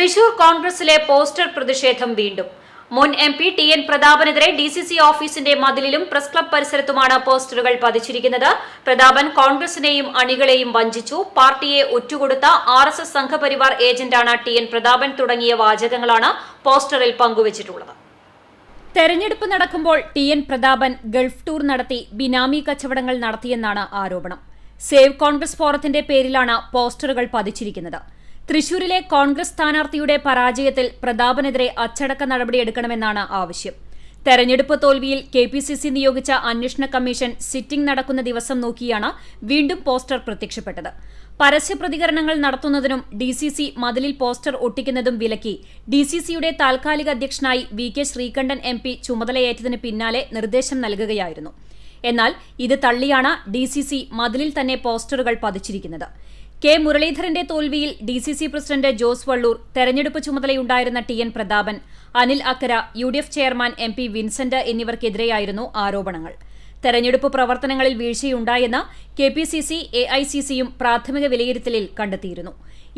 തൃശൂർ കോൺഗ്രസിലെ പോസ്റ്റർ പ്രതിഷേധം വീണ്ടും. മുൻ എം പി ടി എൻ പ്രതാപനെതിരെ ഡി സി സി ഓഫീസിന്റെ മതിലിലും പ്രസ് ക്ലബ് പരിസരത്തുമാണ് പോസ്റ്ററുകൾ പതിച്ചിരിക്കുന്നത്. പ്രതാപൻ കോൺഗ്രസിനെയും അണികളെയും വഞ്ചിച്ചു. പാർട്ടിയെ ഒറ്റുകൊടുത്ത ആർ എസ് എസ് സംഘപരിവാർ ഏജന്റാണ് ടി എൻ പ്രതാപൻ തുടങ്ങിയ വാചകങ്ങളാണ് പോസ്റ്ററിൽ പങ്കുവച്ചിട്ടുള്ളത്. തെരഞ്ഞെടുപ്പ് നടക്കുമ്പോൾ T N Prathapan Gulf tour നടത്തി ബിനാമി കച്ചവടങ്ങൾ നടത്തിയെന്നാണ് ആരോപണം. സേവ് കോൺഗ്രസ് ഫോറത്തിന്റെ പേരിലാണ് പോസ്റ്ററുകൾ പതിച്ചിരിക്കുന്നത്. തൃശൂരിലെ കോൺഗ്രസ് സ്ഥാനാർത്ഥിയുടെ പരാജയത്തിൽ പ്രതാപനെതിരെ അച്ചടക്ക നടപടിയെടുക്കണമെന്നാണ് ആവശ്യം. തെരഞ്ഞെടുപ്പ് തോൽവിയിൽ കെ പി സി സി നിയോഗിച്ച അന്വേഷണ കമ്മീഷൻ സിറ്റിംഗ് നടക്കുന്ന ദിവസം നോക്കിയാണ് വീണ്ടും പോസ്റ്റർ പ്രത്യക്ഷപ്പെട്ടത്. പരസ്യ പ്രതികരണങ്ങൾ നടത്തുന്നതിനും ഡി സി സി മതിലിൽ പോസ്റ്റർ ഒട്ടിക്കുന്നതും വിലക്കി. ഡി സി സിയുടെ താൽക്കാലിക അധ്യക്ഷനായി V K Sreekandan M P ചുമതലയേറ്റതിന് പിന്നാലെ നിർദ്ദേശം നൽകുകയായിരുന്നു. എന്നാൽ ഇത് തള്ളിയാണ് ഡി സി സി മതിലിൽ തന്നെ പോസ്റ്ററുകൾ പതിച്ചിരിക്കുന്നത്. കെ മുരളീധരന്റെ തോൽവിയിൽ D C C president Jose Vallur തെരഞ്ഞെടുപ്പ് ചുമതലയുണ്ടായിരുന്ന T N Prathapan Anil Akkara U D F chairman M P Vincent എന്നിവർക്കെതിരെയായിരുന്നു ആരോപണങ്ങൾ. തെരഞ്ഞെടുപ്പ് പ്രവർത്തനങ്ങളിൽ വീഴ്ചയുണ്ടായെന്ന് K P C C A I C C പ്രാഥമിക വിലയിരുത്തലിൽ കണ്ടെത്തിയിരുന്നു.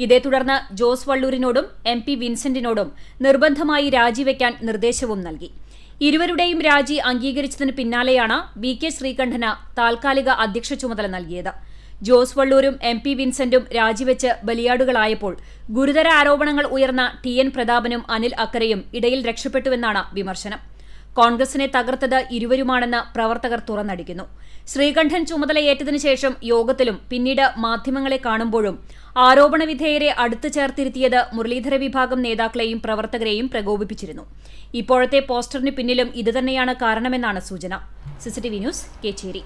ഇതേ തുടർന്ന് ജോസ് വള്ളൂരിനോടും എം പി വിൻസെന്റിനോടും നിർബന്ധമായി രാജിവെക്കാൻ നിർദ്ദേശവും നൽകി. ഇരുവരുടെയും രാജി അംഗീകരിച്ചതിന് പിന്നാലെയാണ് വി കെ ശ്രീകണ്ഠന് താൽക്കാലിക അധ്യക്ഷ ചുമതല നൽകിയത്. ജോസ് വള്ളൂരും എം പി വിൻസെന്റും രാജിവെച്ച് ബലിയാടുകളായപ്പോൾ ഗുരുതര ആരോപണങ്ങൾ ഉയർന്ന ടി എൻ പ്രതാപനും അനിൽ അക്കരയും ഇടയിൽ രക്ഷപ്പെട്ടുവെന്നാണ് വിമർശനം. കോൺഗ്രസിനെ തകർത്തത് ഇരുവരുമാണെന്ന് പ്രവർത്തകർ തുറന്നടിക്കുന്നു. ശ്രീകണ്ഠൻ ചുമതലയേറ്റതിനു ശേഷം യോഗത്തിലും പിന്നീട് മാധ്യമങ്ങളെ കാണുമ്പോഴും ആരോപണ വിധേയരെ അടുത്തു ചേർത്തിരുത്തിയത് മുരളീധര വിഭാഗം നേതാക്കളെയും പ്രവർത്തകരെയും പ്രകോപിപ്പിച്ചിരുന്നു. ഇപ്പോഴത്തെ പോസ്റ്ററിന് പിന്നിലും ഇതുതന്നെയാണ് കാരണമെന്നാണ് സൂചന. CCTV news Kecheri.